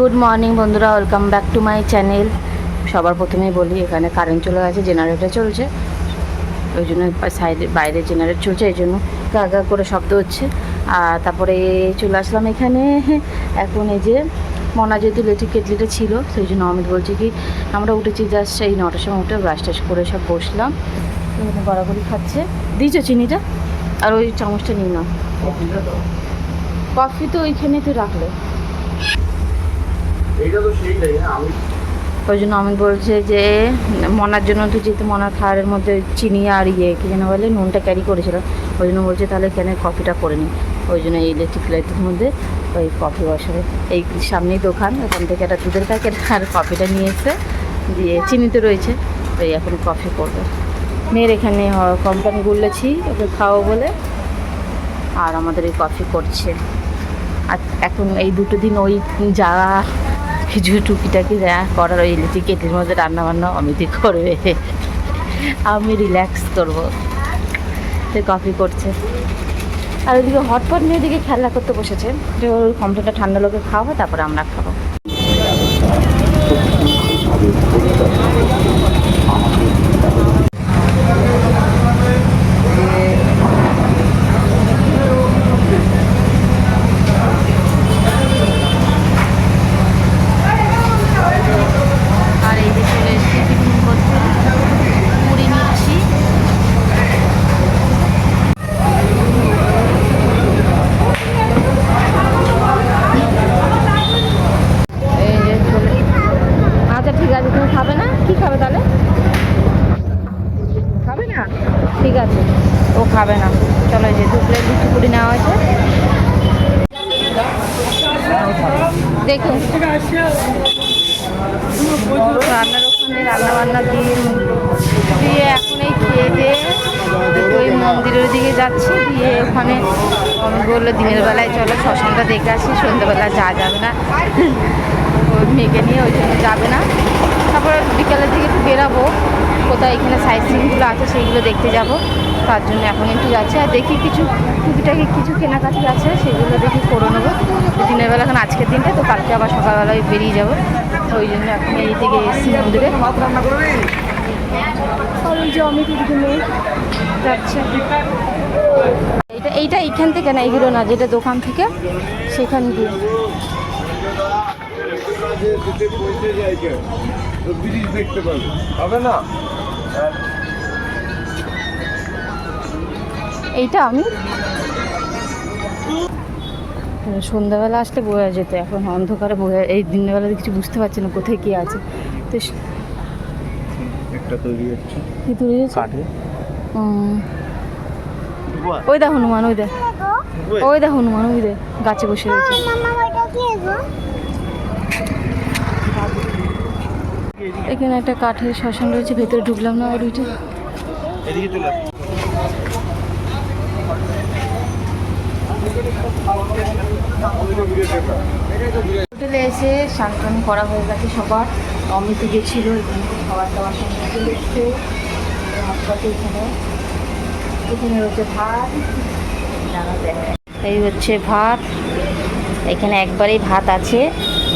Good morning বন্ধুরা welcome back to my channel. সবার প্রথমেই বলি এখানে কারেন্ট চলে গেছে জেনারেটর চলছে। ওই জন্য সাইডে বাইরে জেনারেট চলছে এই জন্য গা গা করে শব্দ হচ্ছে। আর তারপরে চলে আসলাম এখানে। এখন এই যে মনা যেহেতু ইলেকট্রিক কেটলিটা ছিল সেই জন্য অমিত বলছি কি আমরা উঠেছি জাস্ট এই নটার সময় উঠে ব্রাশ টাশ করে সব বসলাম। এখানে গড়াগড়ি খাচ্ছে। দিয়েছ চিনিটা? আর ওই চামচটা নিই না কফি তো ওইখানে তো রাখলে এইটা তো সেইটাই হ্যাঁ আমি ওই জন্য আমি বলছে যে, মনার জন্য তো যেহেতু মনার খাবারের মধ্যে চিনি আর ইয়ে কি যেন বলে, নুনটা ক্যারি করেছিল। ওই জন্য বলছে তাহলে এখানে কফিটা করে নিই ওই জন্য এই ইলেকট্রিক লাইটের মধ্যে ওই কফি বসাবে। এই সামনেই দোকান, ওখান থেকে একটা দুধের প্যাকেট আর কফিটা নিয়ে এসে দিয়ে চিনি তো রয়েছে ওই এখন কফি করবে। মেয়ের এখানে কোম্পানি গুলেছি, ওকে খাওয়া বলে। আর আমাদের এই কফি করছে। আর এখন এই দুটো দিন ওই যা কিছু টুকিটাকি যা করার ওই ইলেকট্রিক কেটলির মধ্যে রান্না বান্না অমিতি করবে। আমি রিল্যাক্স করব। সে কফি করছে। আর ওইদিকে হটপট নিয়ে ওদিকে খেলা করতে বসেছে। যে ওর কমপ্লিটটা ঠান্ডা লোকে খাওয়া হয়, তারপরে আমরা খাব আর এই যে চলে এসেছি টিফিন করতে মুড়ি নিচ্ছি এই যে চলে আচ্ছা ঠিক আছে তুমি খাবে না কি খাবে তাহলে খাবে না ঠিক আছে ও খাবে না চলো এই যে দু প্লেট লুচি পুরি নেওয়া হয়েছে দেখুন রান্নার ওখানে রান্না বান্না দিয়ে দিয়ে এখন এই খেয়ে দিয়ে ওই মন্দিরের দিকে যাচ্ছি দিয়ে ওখানে আমি বলল দিনের বেলায় চলো শ্মশানটা দেখে আসি সন্ধ্যেবেলা যাওয়া যাবে না ওই মেয়েকে নিয়ে ওই জন্য যাবে না। তারপর বিকালের দিকে একটু বেরাবো। কোথায় এখানে সাইট সিনগুলো আছে সেইগুলো দেখতে যাব। তার জন্য এখন একটু যাচ্ছি। আর দেখি কিছু টুকিটাকি কিছু কেনাকাটি আছে, সেগুলো দেখি করে নেব। দিনের বেলা এখন আজকের দিনটা, তো কালকে আবার সকালবেলায় বেরিয়ে যাব। ওই জন্য এখন এই দিকে এসছি মন্দিরে। ওই এইটা এইটা এইখান থেকে না এগুলো না, যেটা দোকান থেকে, সেখান দিয়ে। ব্রিজ দেখতে পাবে। হবে না? এইটা আমি? সন্ধ্যাবেলা আসলে বোঝা যেত এখন অন্ধকারে বোঝা এই দিনের বেলা কিছু বুঝতে পারছি না কোথায় কি আছে। তো একটা তৈরি হচ্ছে। কি তৈরি হয়েছে? কাঠে। ওই দেখ হনুমান ওই দেখ ওই দেখ হনুমান ওই দেখ গাছে বসে রয়েছে। এখানে একটা কাঠের শ্মশান রয়েছে ভেতরে ঢুকলাম না আর ওইটা। হোটেলে এসে স্নান করা হয়ে গেছে সবার। অমিত গেছিল এখানে খাবার দাবার সঙ্গে এসছে। হাসপাতাল এখানে। এখানে রয়েছে ভাত। এই হচ্ছে ভাত। এখানে একবারেই ভাত আছে,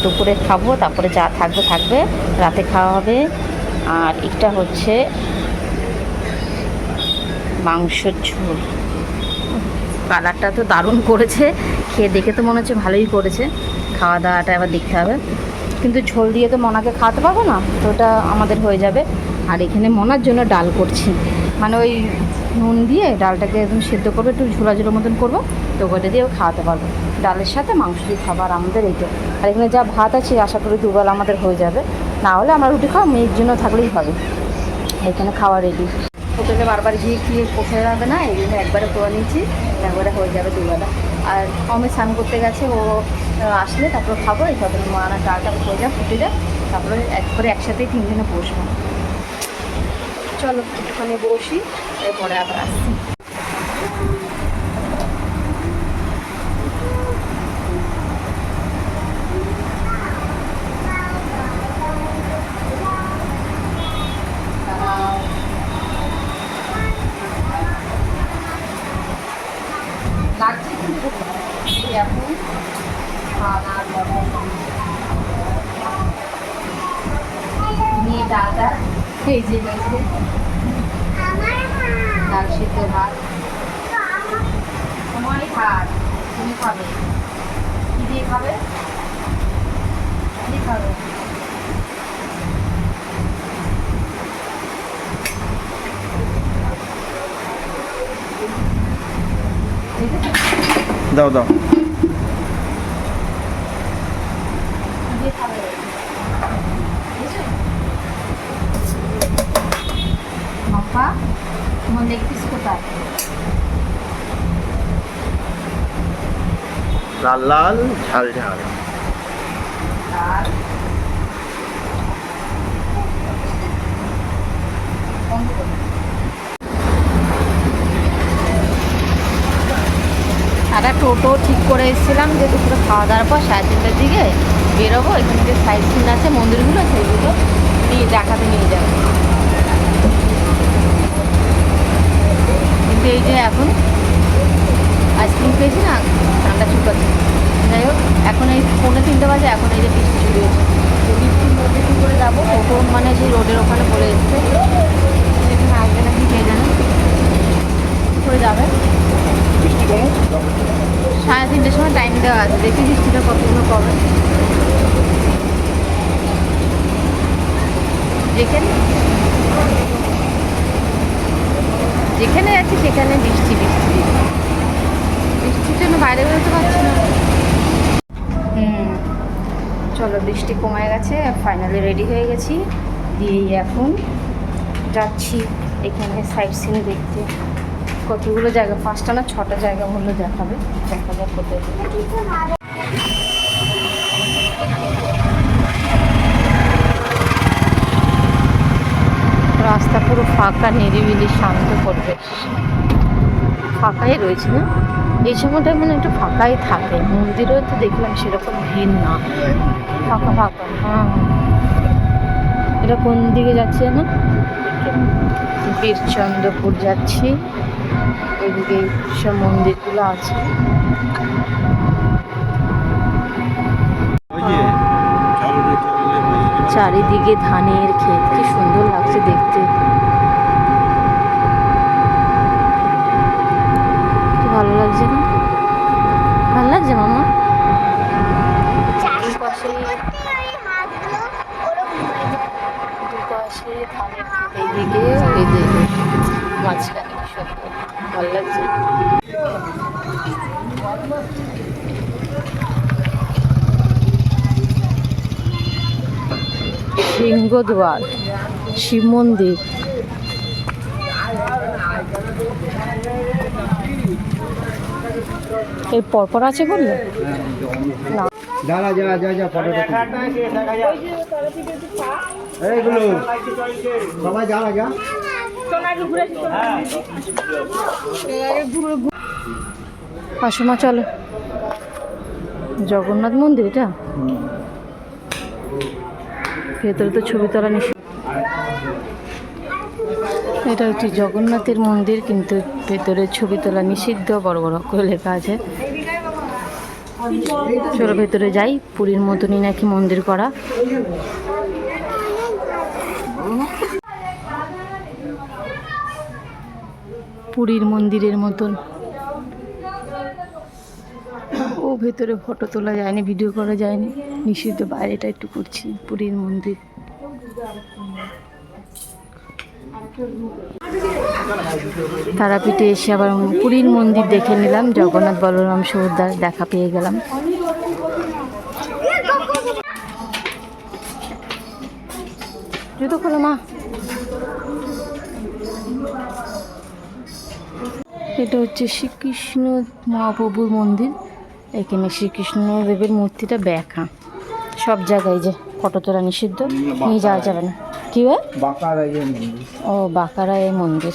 দুপুরে খাব, তারপরে যা থাকবে থাকবে, রাতে খাওয়া হবে। আর এটা হচ্ছে মাংসর ঝোল। কালারটা তো দারুণ করেছে, খেয়ে দেখে তো মনে হচ্ছে ভালোই করেছে। খাওয়া দাওয়াটা এবার দেখতে হবে। কিন্তু ঝোল দিয়ে তো মনাকে খাওয়াতে পারব না, তো ওটা আমাদের হয়ে যাবে। আর এখানে মনার জন্য ডাল করছি। মানে ওই নুন দিয়ে ডালটাকে একদম সেদ্ধ করব, একটু ঝোলা ঝোলা মতন করব, তো ওটা দিয়েও খাওয়াতে পারব। ডালের সাথে মাংস দিয়ে খাবার আমাদের এইটা আর এখানে যা ভাত আছে, আশা করি দুবেলা আমাদের হয়ে যাবে। না হলে আমরা রুটি খাওয়া মেয়ের জন্য থাকলেই হবে। এখানে খাওয়া রেডি হোটেলে বারবার গিয়ে গিয়ে পোষা যাবে না, এই জন্য একবারে করে নিয়েছি, একবারে হয়ে যাবে দুবেলা। আর অমিত স্নান করতে গেছে, ও আসলে তারপরে খাব, এই তারপরে মানা ডালটা হয়ে যাক ফুটে যাক, তারপরে একবারে একসাথেই তিনজনে বসবো। চলো একটুখানি বসি, এরপরে আবার আসছি। নিয়ে ডালটা ভেজে গেছে ডাল সেদ্ধ ভাত। তোমারই ভাত, তুমি খাবে। কি দিয়ে খাবে? কি খাবে? দাও দাও। লাল লাল, ঝাল ঝাল। একটা টোটো ঠিক করে এসেছিলাম যে দুপুরে খাওয়া দাওয়ার পর সাড়ে তিনটার দিকে বেরোবো, এখানে যে সাইড সিন আছে, মন্দিরগুলো, সেগুলো নিয়ে দেখাতে নিয়ে যাব। কিন্তু এই যে এখন আইসক্রিম পেয়েছি না? ঠান্ডা চুকাচ্ছে যাই হোক, এখন এই পৌনে তিনটে বাজে, এখন এই যে বৃষ্টি শুরু হয়েছে তো বৃষ্টির মধ্যে কী করে যাব? টোটো মানে সেই রোডের ওখানে পড়ে এসছে। সেখানে আসবে নাকি কে জানে। কী করে যাবে? সাড়ে তিনটের সময় টাইম দেওয়া আছে। দেখি বৃষ্টিটা কতগুলো কবে যেখানে যেখানে যাচ্ছি সেখানে বৃষ্টি বৃষ্টি বৃষ্টি। বৃষ্টির জন্য বাইরে বেরোতে পারছি না হুম চলো বৃষ্টি কমে গেছে ফাইনালি রেডি হয়ে গেছি। দিয়েই এখন যাচ্ছি এখানে সাইড সিন দেখতে। কতগুলো জায়গা? পাঁচটা না ছটা জায়গা বলল দেখাবে। দেখা যাক রাস্তা পুরো ফাঁকা, নিরিবিলি, শান্ত পরিবেশ। ফাঁকাই রয়েছে না? এই সময়টা মানে একটু ফাঁকাই থাকে। মন্দিরেও তো দেখলাম সেরকম ভিড় না। ফাঁকা ফাঁকা হ্যাঁ। এটা কোন দিকে যাচ্ছে না বীরচন্দ্রপুর যাচ্ছি। এদিকে সব মন্দিরগুলো আছে। চারিদিকে ধানের ক্ষেত। কি সুন্দর লাগছে দেখতে কি ভালো লাগছে না ভালো লাগছে মামা? এইদিকে এইদিকে মাঝখানে কি লাগছে সিংহদ্বার শিব মন্দির। এর পরপর আছে বললে? না। দাঁড়া যা যা যা এইগুলো সবাই যা চলো। জগন্নাথ মন্দির এটা? ভেতরে তো ছবি তোলা নিষেধ। এটা হচ্ছে জগন্নাথের মন্দির, কিন্তু ভেতরে ছবি তোলা নিষিদ্ধ, বড় বড় করে লেখা আছে। চলো ভেতরে যাই, পুরীর মতনই নাকি মন্দির করা। পুরীর মন্দিরের মতন। ও, ভেতরে ফটো তোলা যায়নি, ভিডিও করা যায়নি। নিষিদ্ধ, বাইরেটা একটু করছি, পুরীর মন্দির। তারাপীঠে এসে আবার পুরীর মন্দির দেখে নিলাম, জগন্নাথ বলরাম সুভদ্রার দেখা পেয়ে গেলাম। জুতো খোলো মা। এটা হচ্ছে শ্রীকৃষ্ণ মহাপ্রভুর মন্দির। এখানে শ্রীকৃষ্ণদেবের মূর্তিটা ব্যাখা সব জায়গায় যে ফটো তোলা নিষিদ্ধ, নিয়ে যাওয়া যাবে না। কি ও বাঁকারা মন্দির।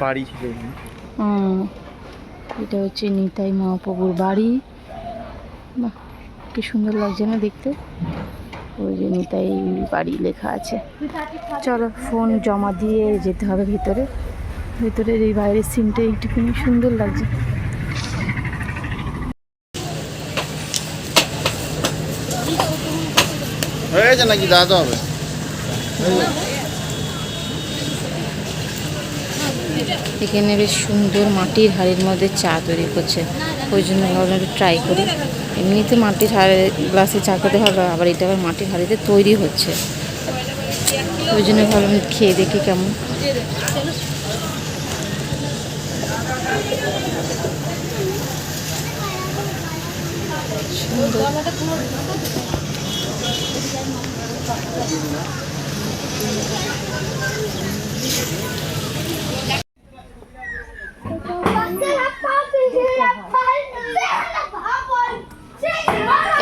বাড়ি ছিল এটা হচ্ছে নিতাই মহাপ্রভুর বাড়ি। বাহ। কি সুন্দর লাগছে না দেখতে? ওই যে নিতাই বাড়ি লেখা আছে। চলো ফোন জমা দিয়ে যেতে হবে ভিতরে। ভিতরের এই বাইরের সিনটা একটুখানি সুন্দর লাগছে। হয়ে গেছে নাকি দাদা হবে। এখানে বেশ সুন্দর মাটির হাড়ির মধ্যে চা তৈরি করছে। ওই জন্য ভাবলাম একটু ট্রাই করি। এমনিতে মাটির হাড়ে গ্লাসে চা খেতে ভালো আবার এটা আবার মাটির হাড়িতে তৈরি হচ্ছে। ওই জন্য ভাবলাম খেয়ে দেখি কেমন।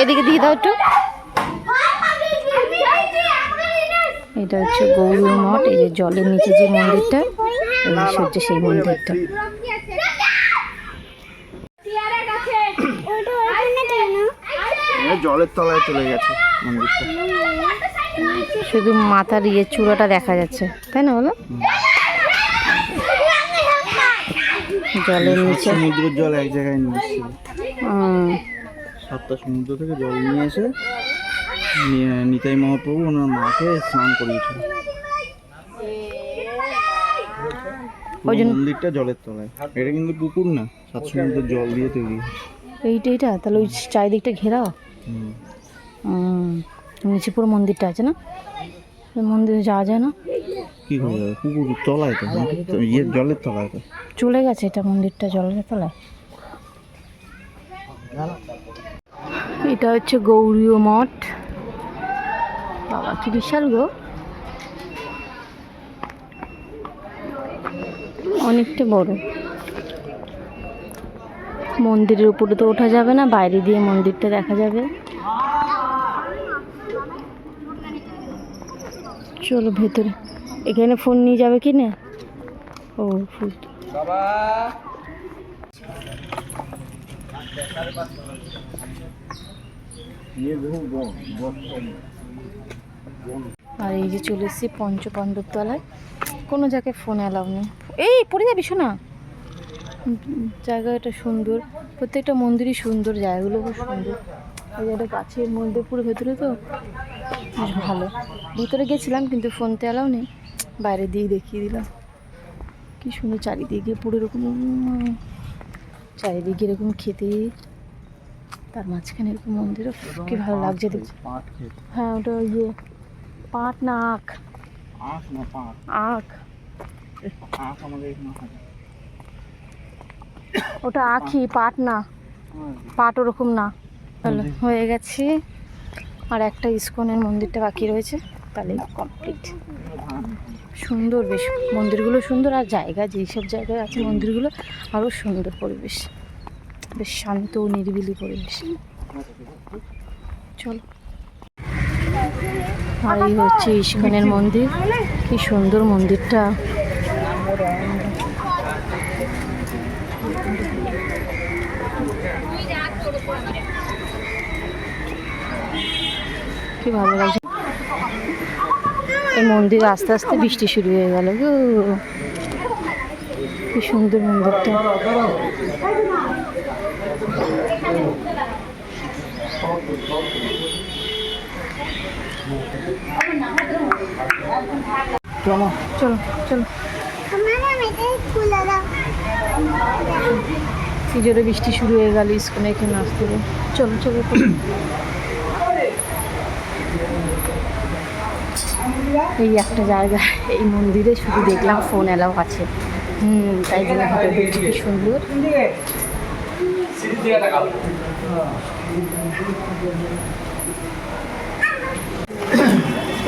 এদিকে দিয়ে দাও একটু। এটা হচ্ছে গৌরী মঠ এই যে জলের নিচে যে মন্দিরটা এই হচ্ছে সেই মন্দিরটা। জলের তলায় চলে গেছে মন্দিরটা। শুধু মাথার ইয়ে চূড়াটা দেখা যাচ্ছে তাই না বলো? জলের নিচে। সমুদ্রের জল এক জায়গায় নিয়ে সাতটা সমুদ্র থেকে জল নিয়ে এসে নিতাই মহাপ্রভু ওনার মাকে স্নান করিয়েছিল মন্দিরটা জলের তলায়। এটা কিন্তু পুকুর না সাত সমুদ্রের জল দিয়ে তৈরি। এইটা এইটা? তাহলে ওই চারিদিকটা ঘেরা। নিচে পুরো মন্দিরটা আছে না? মন্দিরে যাওয়া যায় না? কি করে যাবে? পুকুর তলায় তো ইয়ের জলের তলায় তো। চলে গেছে এটা মন্দিরটা জলের তলায়। এটা হচ্ছে গৌরীয় মঠ। বাবা, কি বিশাল গো। অনেকটা বড়। মন্দিরের উপরে তো ওঠা যাবে না, বাইরে দিয়ে মন্দিরটা দেখা যাবে। চলো ভেতরে। এখানে ফোন নিয়ে যাবে কি না? ও ফুল আর এই যে চলে এসেছি পঞ্চপাণ্ডব তলায় কোনো জায়গায় ফোন অ্যালাউ নেই। এই, পড়ে যাবি, শোনা। জায়গাটা সুন্দর। প্রত্যেকটা মন্দিরই সুন্দর জায়গাগুলো খুব সুন্দর। ওই একটা গাছের মধ্যে পুরো ভেতরে তো, বেশ ভালো। ভিতরে গেছিলাম, কিন্তু ফোনতে অ্যালাউ নেই। বাইরে দিয়ে দেখিয়ে দিলাম। কি সুন্দর চারিদিকে পুরো এরকম, চারিদিকে এরকম খেতে তার মাঝখানে এরকম মন্দিরও কি ভালো লাগছে দেখছি হ্যাঁ ওটা ইয়ে পাট না আখ? আখ না পাট? আখ। আখ আমাদের এখানে ওটা আখই পাট। না। পাট ওরকম না। তাহলে হয়ে গেছে। আর একটা ইস্কনের মন্দিরটা বাকি রয়েছে। তাহলে কমপ্লিট সুন্দর বেশ। মন্দিরগুলো সুন্দর আর জায়গা যেই সব জায়গায় আছে মন্দিরগুলো আরও সুন্দর পরিবেশ। বেশ শান্ত নিরিবিলি পরিবেশ। চলো। আর এই হচ্ছে ইস্কনের মন্দির। কি সুন্দর মন্দিরটা। কি ভালো লাগছে। এই মন্দির আস্তে আস্তে বৃষ্টি শুরু হয়ে গেল গো। কি সুন্দর মন্দিরটা। চলো। চলো চলো। কি জোরে বৃষ্টি শুরু হয়ে গেল স্কুলে এখানে আসতে চলো চলো। এই একটা জায়গা এই মন্দিরে শুধু দেখলাম ফোন এলাও আছে। হুম তাই জন্য কি সুন্দর।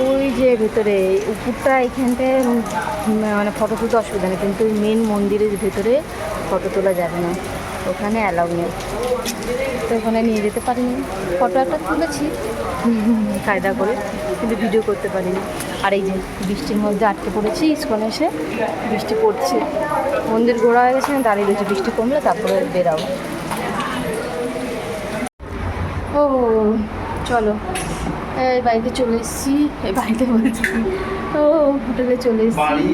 ওই যে ভেতরে উপরটা এখানটায় মানে ফটো তুলতে অসুবিধা নেই কিন্তু মেন মন্দিরের ভেতরে ফটো তোলা যাবে না। ওখানে অ্যালাউ নেই। তো ওখানে নিয়ে যেতে পারিনি। ফটো একটা তুলেছি। কায়দা করে কিন্তু ভিডিও করতে পারিনি। আর এই যে বৃষ্টির মধ্যে আটকে পড়েছি স্কুলে এসে বৃষ্টি পড়ছে। মন্দির ঘোরা হয়ে গেছে দাঁড়িয়ে রয়েছে বৃষ্টি কমলে তারপরে বেরাবো। ও চলো। এই বাড়িতে চলে এসেছি এই বাড়িতে বলছি। ও হোটেলে চলে এসেছি।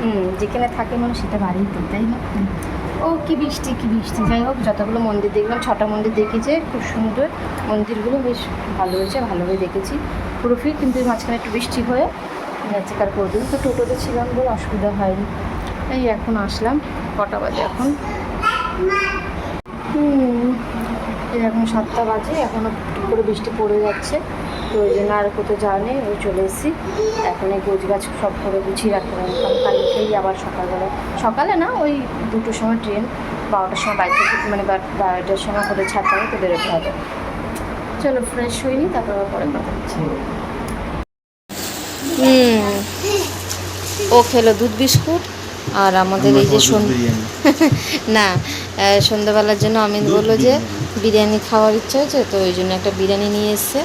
হুম যেখানে থাকে মানুষ সেটা বাড়িতে তাই না? ও কি বৃষ্টি কি বৃষ্টি। যাই হোক যতগুলো মন্দির দেখলাম ছটা মন্দির দেখেছে খুব সুন্দর। মন্দিরগুলো বেশ ভালো হয়েছে ভালোভাবে দেখেছি। পুরো ফ্রি কিন্তু মাঝখানে একটু বৃষ্টি হয়ে যাচ্ছে কার দিল তো টোটোতে ছিলাম বলে অসুবিধা হয়নি। এই এখন আসলাম, কটা বাজে এখন? এখন সাতটা বাজে এখনও করে বৃষ্টি পড়ে যাচ্ছে, তো ওই জন্য আর কোথাও যাওয়া নেই, ওই চলে এসেছি। এখন এই গোছ গাছ সব করে গুছিয়ে রাখলাম কারণ কালকেই আবার সকালবেলা, সকালে না, ওই দুটোর সময় ট্রেন, বারোটার সময় বাইক থেকে মানে বারোটার সময় করে ছাড়তে হবে, তো বেরোতে হবে। চলো ফ্রেশ হইনি তারপর আবার পরে কথা হচ্ছে। হুম। ও খেলো দুধ বিস্কুট আর আমাদের এই যে। না সন্ধ্যাবেলার জন্য অমিত বলল যে বিরিয়ানি। খাওয়ার ইচ্ছা হয়েছে তো ওই জন্য একটা বিরিয়ানি নিয়ে এসছে।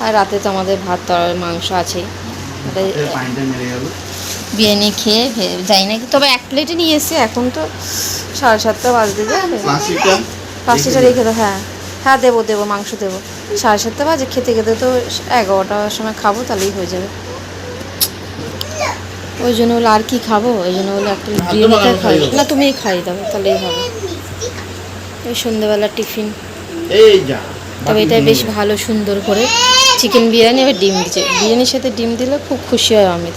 আর রাতে তো আমাদের ভাত তর মাংস গেল। বিরিয়ানি খেয়ে যাই না তবে এক প্লেটে নিয়ে এসছে এখন তো সাড়ে সাতটা বাজতে যাবে। পাঁচটা পাঁচটা রেখে দাও হ্যাঁ। হ্যাঁ দেবো দেবো মাংস দেবো। সাড়ে সাতটা বাজে খেতে খেতে তো এগারোটার সময় খাব তাহলেই হয়ে যাবে। ওই জন্য বলে আর কি খাব? ওই জন্য বলে একটা বিরিয়ানিটা খাই না তুমিই খাই দাও তাহলেই হবে। ওই সন্ধ্যেবেলা টিফিন। তবে এটা বেশ ভালো সুন্দর করে। চিকেন বিরিয়ানি আবার ডিম দিচ্ছে। বিরিয়ানির সাথে ডিম দিলে খুব খুশি হয় অমিত।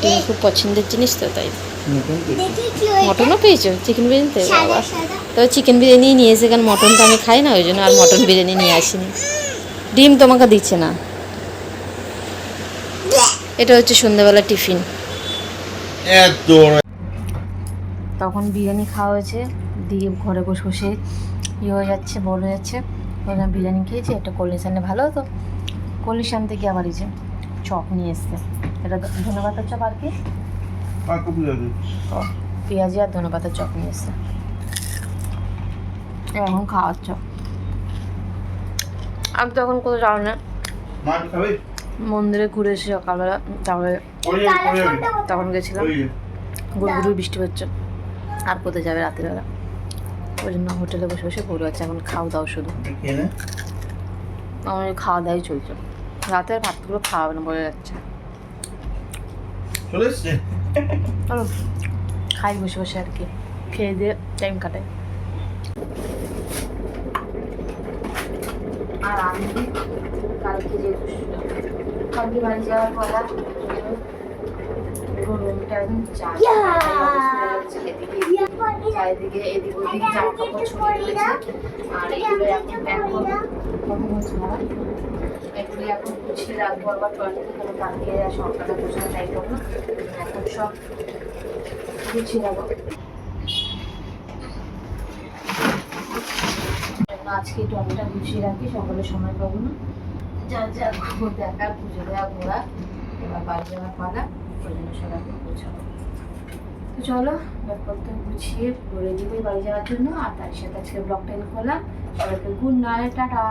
ডিম খুব পছন্দের জিনিস তো তাই। মটনও পেয়েছ? চিকেন বিরিয়ানিতে? তো তবে চিকেন বিরিয়ানি নিয়ে এসে কারণ মটন তো আমি খাই না ওই জন্য আর মটন বিরিয়ানি নিয়ে আসিনি। ডিম তোমাকে দিচ্ছে না। এটা হচ্ছে সন্ধ্যাবেলা টিফিন। এত তখন বিরিয়ানি খাওয়া হয়েছে। দিয়ে ঘরে বসে বসে ইয়ে হয়ে যাচ্ছে বড় হয়ে যাচ্ছে। বিরিয়ানি খেয়েছি একটা কলিশানে ভালো হতো। কলিশান থেকে আবার এই যে চপ নিয়ে এসছে। এটা ধন্যবাদ চপ আর কি? পেঁয়াজি আর ধনেপাতার চপ নিয়ে এসছে। এখন খাওয়ার চপ আমি তখন কোথাও যাও না মন্দিরে ঘুরে এসে সকালবেলা তারপরে তখন গেছিলাম। গুড়গুড়ি বৃষ্টি হচ্ছে। আর কোথায় যাবে রাত্রিবেলা? ওই জন্য হোটেলে বসে বসে পড়ে আছে। এখন খাওয়া দাও শুধু। আমার খাওয়া দাওয়াই চলছে। রাতের ভাতগুলো খাওয়াবে না বলে যাচ্ছে। চলে এসছে? চলো খাই বসে বসে আর কি। খেয়ে দিয়ে টাইম কাটাই। আর আমি কালকে যেহেতু কালকে বাড়ি যাওয়ার কথা চারিদিকে এদিক ওদিক জামা কাপড় ছড়িয়ে আর এগুলো এখন প্যাক করব এগুলো এখন গুছিয়ে রাখব আবার টয়লেটে কোনো সকালে হবে না এখন সব গুছিয়ে রাখব আজকে গুছিয়ে রাখি, সকালে সময় পাবো না। যা যা খবর দেখার, পুজো দেওয়া, ঘোরা, এবার বাড়ি যাওয়ার পালা সবাইকে তো চলো, ব্যাপারটা গুছিয়ে বলে দিবই বাড়ি যাওয়ার জন্য। আর তার সাথে আজকে ব্লগটা এন্ড করলাম। সবাইকে গুড নাইট টাটা।